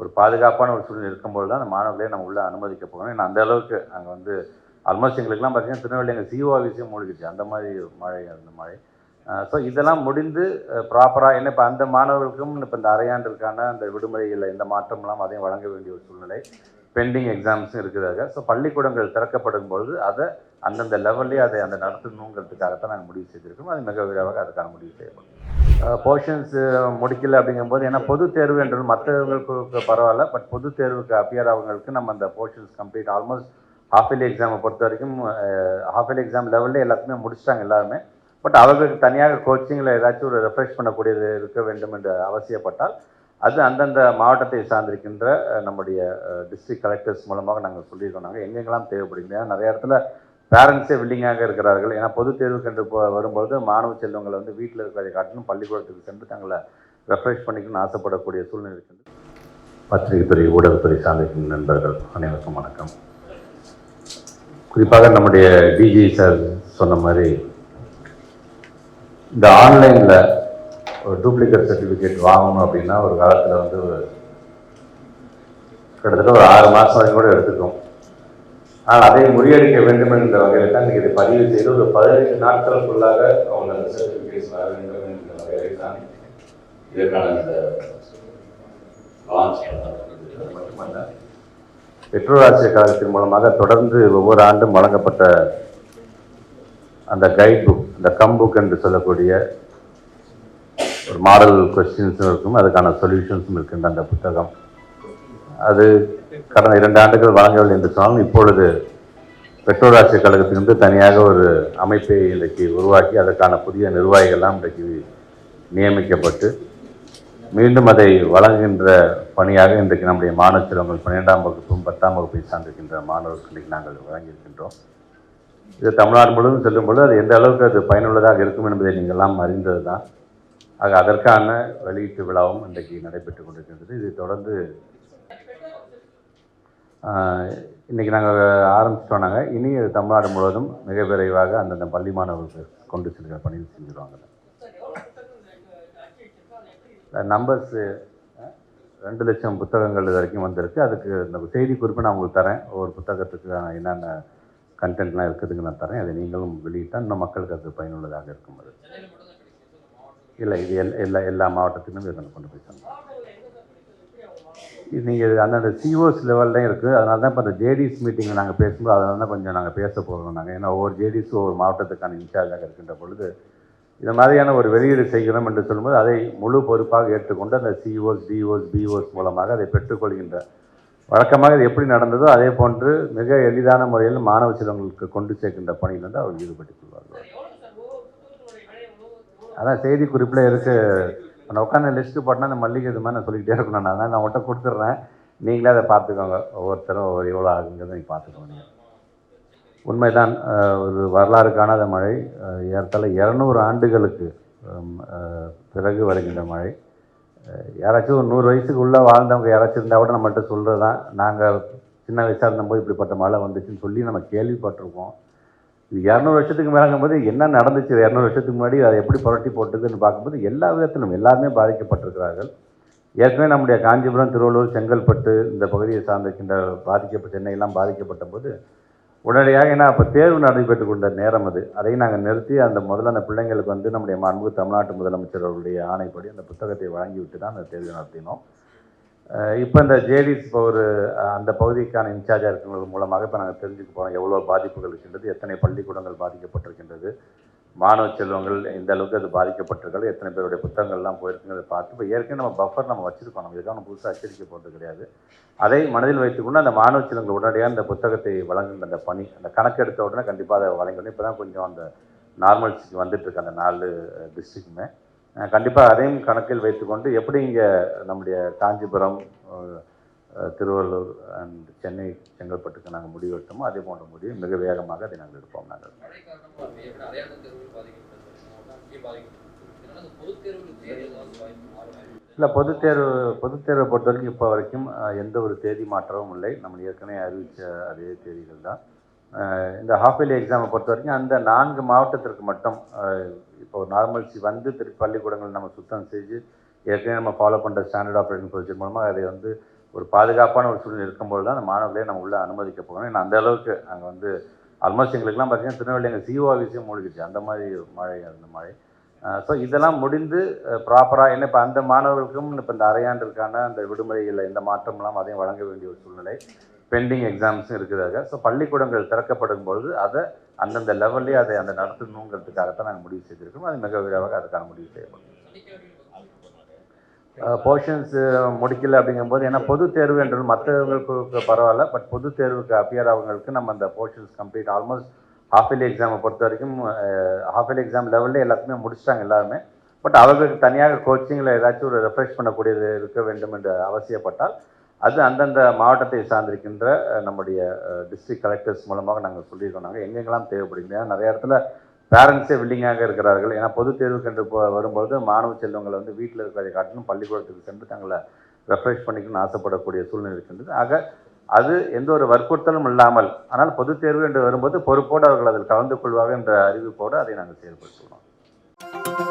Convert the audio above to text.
ஒரு பாதுகாப்பான ஒரு சூழ்நிலை இருக்கும்போது தான் அந்த மாணவர்களே நம்ம உள்ளே அனுமதிக்க போகணும். ஏன்னா அந்த அளவுக்கு அங்கே வந்து ஆல்மோஸ்ட் எங்களுக்குலாம் பார்த்தீங்கன்னா திருநெல்வேலி எங்கள் சிஓ ஆஃபீஸையும் மூழ்கிடுச்சு. அந்த மாதிரி மழை அந்த மழை. ஸோ இதெல்லாம் முடிந்து ப்ராப்பராக என்ன இப்போ அந்த மாணவர்களுக்கும் இப்போ இந்த அரையாண்டிற்கான அந்த விடுமுறைகளில் எந்த மாற்றம்லாம் அதையும் வழங்க வேண்டிய ஒரு சூழ்நிலை பெண்டிங் எக்ஸாம்ஸும் இருக்குதாக ஸோ பள்ளிக்கூடங்கள் திறக்கப்படும் பொழுது அதை அந்தந்த லெவல்லே அதை அந்த நடத்தணுங்கிறதுக்காகத்தான் நாங்கள் முடிவு செய்திருக்கோம் அது மிக விரைவாக அதுக்கான முடிவு செய்யப்படும். போர்ஷன்ஸ் முடிக்கல அப்படிங்கும்போது ஏன்னா பொது தேர்வு என்றது மற்றவங்களுக்கு பரவாயில்ல பட் பொது தேர்வுக்கு அப்பியர் ஆகவங்களுக்கு நம்ம அந்த portions complete almost half yearly எக்ஸாமை பொறுத்த வரைக்கும் ஹாஃப் இயர்லி எக்ஸாம் லெவலில் எல்லாத்துமே முடிச்சிட்டாங்க எல்லாருமே. பட் அவர்களுக்கு தனியாக கோச்சிங்கில் ஏதாச்சும் ஒரு ரெஃப்ரெஷ் பண்ணக்கூடியது இருக்க வேண்டும் என்று அவசியப்பட்டால் அது அந்தந்த மாவட்டத்தை சார்ந்திருக்கின்ற நம்முடைய டிஸ்ட்ரிக்ட் கலெக்டர்ஸ் மூலமாக நாங்கள் சொல்லியிருக்கோம். நாங்கள் எங்கெங்கெல்லாம் தேவைப்படுங்க நிறைய இடத்துல பேரண்ட்ஸே வில்லிங்காக இருக்கிறார்கள். ஏன்னா பொது தேர்வுக்கு என்று போ- வரும்போது மாணவ செல்வங்களை வந்து வீட்டில் இருக்கிறதை காட்டிலும் பள்ளிக்கூடத்துக்கு சென்று தங்களை ரெஃப்ரெஷ் பண்ணிக்கணும்னு ஆசைப்படக்கூடிய சூழ்நிலை இருக்கின்றது பத்திரிகைத்துறை ஊடகத்துறை சார்ந்திருக்கும் நண்பர்கள் அனைவருக்கும் வணக்கம். குறிப்பாக நம்முடைய டிஜி சார் சொன்ன மாதிரி இந்த ஆன்லைனில் ஒரு டூப்ளிகேட் சர்டிஃபிகேட் வாங்கணும் அப்படின்னா ஒரு காலத்தில் வந்து கிட்டத்தட்ட ஒரு ஆறு மாதம் வரைக்கும் கூட எடுத்துக்கும் ஆனால் அதை முறியடிக்க வேண்டும் என்ற வகையில் தான் இதை பதிவு செய்து ஒரு பதினைந்து நாட்களுக்குள்ளாக அவங்க அந்த சர்டிஃபிகேட்ஸ் வர வேண்டும் என்ற வகையில் தான் இதற்கான இந்த லான்ச் மட்டுமல்ல பெற்றோர் ஆசிரியர் கழகத்தின் மூலமாக தொடர்ந்து ஒவ்வொரு ஆண்டும் வழங்கப்பட்ட அந்த கைட் புக் அந்த கம் புக் என்று சொல்லக்கூடிய ஒரு மாடல் கொஸ்டின்ஸும் இருக்கும். அதுக்கான சொல்யூஷன்ஸும் இருக்கின்ற அந்த புத்தகம். அது கடந்த இரண்டு ஆண்டுகள் வழங்கவில்லை என்று சொன்னால் இப்பொழுது பெற்றோர் ஆசிரியர் கழகத்திலிருந்து தனியாக ஒரு அமைப்பை இன்றைக்கு உருவாக்கி அதற்கான புதிய நிர்வாகிகள்லாம் இன்றைக்கு நியமிக்கப்பட்டு மீண்டும் அதை வழங்குகின்ற பணியாக இன்றைக்கு நம்முடைய மாணவ செல்வங்கள் பன்னிரெண்டாம் வகுப்பும் பத்தாம் வகுப்பை சார்ந்திருக்கின்ற மாணவர்களுக்கு இன்றைக்கு நாங்கள் வழங்கியிருக்கின்றோம். இது தமிழ்நாடு முழுவதும் செல்லும் பொழுது அது எந்த அளவுக்கு அது பயனுள்ளதாக இருக்கும் என்பதை நீங்கள் எல்லாம் அறிந்தது தான். ஆக அதற்கான வெளியீட்டு விழாவும் இன்றைக்கு நடைபெற்று கொண்டிருக்கின்றது. இது தொடர்ந்து இன்றைக்கி நாங்கள் ஆரம்பிச்சிட்டோம் நாங்கள் இனி தமிழ்நாடு முழுவதும் மிக விரைவாக அந்தந்த பள்ளி மாணவர்களுக்கு கொண்டு செல்கிற பணியில் செஞ்சுருவாங்க. நம்பர்ஸு ரெண்டு லட்சம் புத்தகங்கள் இது வரைக்கும் வந்திருக்கு. அதுக்கு இந்த செய்தி குறிப்பு நான் உங்களுக்கு தரேன். ஒவ்வொரு புத்தகத்துக்கு என்னென்ன கண்டென்ட்லாம் இருக்குதுங்க நான் தரேன். அதை நீங்களும் வெளியிட்டால் இன்னும் மக்களுக்கு அது பயனுள்ளதாக இருக்கும். அது. இல்லை இது எல் எல்லா எல்லா மாவட்டத்திலும் இதை நான் கொண்டு போய் சொன்னோம் நீங்கள் அந்தந்த சிஓஸ் லெவல்லையும் இருக்குது அதனால தான் இப்போ அந்த ஜேடிஎஸ் மீட்டிங்கில் நாங்கள் பேசும்போது அதனால தான் கொஞ்சம் நாங்கள் பேச போகிறோம் நாங்கள் ஏன்னா ஒவ்வொரு ஜேடிஎஸ் ஒவ்வொரு மாவட்டத்துக்கான இன்சார்ஜாக இருக்கின்ற பொழுது இந்த மாதிரியான ஒரு வெளியீடு செய்கிறோம் என்று சொல்லும்போது அதை முழு பொறுப்பாக ஏற்றுக்கொண்டு அந்த சிஓஸ் டிஓஸ் பிஓஸ் மூலமாக அதை பெற்றுக்கொள்கின்ற வழக்கமாக இது எப்படி நடந்ததோ அதே போன்று மிக எளிதான முறையில் மாணவ செல்வங்களுக்கு கொண்டு சேர்க்கின்ற பணியில் வந்து அவர் ஈடுபட்டுக் கொள்வார்கள் அதான் செய்தி குறிப்பில் இப்போ நான் உட்காந்து லிஸ்ட்டு போட்டேன்னா அந்த மல்லிகை இது மாதிரி நான் சொல்லிக்கிட்டே இருக்கணும். நான் நான் உங்கள்கிட்ட கொடுத்துட்றேன். நீங்களே அதை பார்த்துக்கோங்க. ஒவ்வொருத்தரும் ஒவ்வொரு எவ்வளோ ஆகுங்கிறத நீங்கள் பார்த்துக்கோங்க உண்மைதான் ஒரு வரலாறு காணாத மழை. ஏறத்தாழ இரநூறு ஆண்டுகளுக்கு பிறகு வருகின்ற மழை. யாராச்சும் ஒரு நூறு வயசுக்கு உள்ளே வாழ்ந்தவங்க யாராச்சும் இருந்தால் கூட நம்மகிட்ட சொல்கிறது தான் நாங்கள் சின்ன வயசாக இருந்தபோது இப்படிப்பட்ட மழை வந்துச்சுன்னு சொல்லி நம்ம கேள்விப்பட்டிருக்கோம் இரநூறு வருஷத்துக்கு மேலங்கும்போது என்ன நடந்துச்சு? இரநூறு வருஷத்துக்கு முன்னாடி அதை எப்படி புரட்டி போட்டுதுன்னு பார்க்கும்போது எல்லா விதத்திலும் எல்லாருமே பாதிக்கப்பட்டிருக்கிறார்கள். ஏற்கனவே நம்முடைய காஞ்சிபுரம் திருவள்ளூர் செங்கல்பட்டு இந்த பகுதியை சார்ந்திருக்கின்ற பாதிக்கப்பட்ட சென்னையெல்லாம் பாதிக்கப்பட்ட போது உடனடியாக ஏன்னா அப்போ தேர்வு நடைபெற்று கொண்ட நேரம் அது. அதையும் நாங்கள் நிறுத்தி அந்த முதல்ல அந்த பிள்ளைங்களுக்கு வந்து நம்முடைய மாண்பு தமிழ்நாட்டு முதலமைச்சர் அவருடைய ஆணைப்படி அந்த புத்தகத்தை வாங்கிவிட்டு தான் அந்த தேர்வு நடத்தினோம். இப்போ இந்த ஜேடிஸ் இப்போ ஒரு அந்த பகுதிக்கான இன்சார்ஜாக இருக்கிறவங்க மூலமாக இப்போ நாங்கள் தெரிஞ்சுக்க போகிறோம் எவ்வளோ பாதிப்புகள் இருக்கின்றது எத்தனை பள்ளிக்கூடங்கள் பாதிக்கப்பட்டிருக்கின்றது மாணவ செல்வங்கள் இந்த அளவுக்கு அது பாதிக்கப்பட்டிருக்கிறது எத்தனை பேருடைய புத்தகங்கள்லாம் போயிருக்குங்கிறத பார்த்து இப்போ ஏற்கனவே நம்ம பஃபர் நம்ம வச்சுருக்கோம். நம்ம இதுக்காக புதுசாக அச்சரிக்கை போகிறது கிடையாது. அதை மனதில் வைத்துக்கொண்டு அந்த மாணவ செல்வங்கள் உடனடியாக அந்த புத்தகத்தை வழங்குகின்ற அந்த பணி அந்த கணக்கு எடுத்த உடனே கண்டிப்பாக அதை வழங்கணும் இப்போ தான் கொஞ்சம் அந்த நார்மல்ஸுக்கு வந்துட்டுருக்கு அந்த நாலு டிஸ்ட்ரிக்ட்டுமே கண்டிப்பாக அதையும் கணக்கில் வைத்துக்கொண்டு எப்படி இங்கே நம்முடைய காஞ்சிபுரம் திருவள்ளூர் அண்ட் சென்னை செங்கல்பட்டுக்கு நாங்கள் முடிவு எடுத்தோமோ அதே போன்ற முடிவு மிக வேகமாக அதை நாங்கள் எடுப்போம் நாங்கள். பொதுத் இல்லை பொதுத் தேர்வு பொதுத் தேர்வை பொறுத்த வரைக்கும் இப்போ வரைக்கும் எந்த ஒரு தேதி மாற்றமும் இல்லை. நம்ம ஏற்கனவே அறிவித்த அதே தேதிகள் தான் இந்த ஹாஃப் இயர்லி எக்ஸாமை பொறுத்த வரைக்கும் அந்த நான்கு மாவட்டத்திற்கு மட்டும் இப்போ நார்மல்சி வந்து திருப்பி பள்ளிக்கூடங்கள் நம்ம சுத்தம் செஞ்சு ஏற்கனவே நம்ம ஃபாலோ பண்ணுற ஸ்டாண்டர்ட் ஆப்ரேட்டிங் ப்ரொசீஜர் மூலமாக அதை வந்து ஒரு பாதுகாப்பான ஒரு சூழ்நிலை இருக்கும்போது தான் அந்த மாணவர்களே நம்ம உள்ளே அனுமதிக்க போகணும். ஏன்னா அந்த அளவுக்கு அங்கே வந்து ஆல்மோஸ்ட் எங்களுக்குலாம் பார்த்தீங்கன்னா திருநெல்வேலி எங்கள் சிஓ ஆஃபீஸே மூழ்கிச்சு அந்த மாதிரி மழை அந்த மழை. ஸோ இதெல்லாம் முடிந்து ப்ராப்பராக என்ன இப்போ அந்த மாணவர்களுக்கும் இப்போ இந்த அரையாண்டிற்கான அந்த விடுமுறைகளில் எந்த மாற்றம்லாம் அதையும் வழங்க வேண்டிய ஒரு சூழ்நிலை. பெண்டிங் எக்ஸாம்ஸும் இருக்குதாக. ஸோ பள்ளிக்கூடங்கள் திறக்கப்படும் பொழுது அதை அந்தந்த லெவல்லே அதை அந்த நடத்தணுங்கிறதுக்காகத்தான் நாங்கள் முடிவு செய்திருக்கோம் அது மிக விரைவாக அதுக்கான முடிவு செய்யப்படும். போர்ஷன்ஸ் முடிக்கல அப்படிங்கும்போது ஏன்னா பொது தேர்வுன்றது மற்றவங்களுக்கு பரவாயில்ல பட் பொது தேர்வுக்கு அப்பியர் ஆகிறவங்களுக்கு நம்ம அந்த portions complete almost half yearly எக்ஸாமை பொறுத்த வரைக்கும் ஹாஃப் இயர்லி எக்ஸாம் லெவலில் எல்லாத்துக்குமே முடிச்சிட்டாங்க எல்லாருமே. பட் அவர்களுக்கு தனியாக கோச்சிங்கில் ஏதாச்சும் ஒரு ரெஃப்ரெஷ் பண்ணக்கூடியது இருக்க வேண்டும் என்று அவசியப்பட்டால் அது அந்தந்த மாவட்டத்தை சார்ந்திருக்கின்ற நம்முடைய டிஸ்ட்ரிக்ட் கலெக்டர்ஸ் மூலமாக நாங்கள் சொல்லியிருக்கோம். நாங்கள் எங்கெங்கெல்லாம் தேவைப்படுங்க ஏன்னா நிறைய இடத்துல பேரண்ட்ஸே வில்லிங்காக இருக்கிறார்கள். ஏன்னா பொது தேர்வுக்கு என்று போ- வரும்போது மாணவ செல்வங்களை வந்து வீட்டில் இருக்கிறதை காட்டிலும் பள்ளிக்கூடத்துக்கு சென்று தங்களை ரெஃப்ரெஷ் பண்ணிக்கணும்னு ஆசைப்படக்கூடிய சூழ்நிலை இருக்கின்றது. ஆக அது எந்த ஒரு வற்புறுத்தலும் இல்லாமல் ஆனால் பொது தேர்வு என்று வரும்போது பொறுப்போடு அவர்கள் அதில் கலந்து கொள்வார்கள் என்ற அறிவிப்போடு அதை நாங்கள் செயல்படுத்துகிறோம்.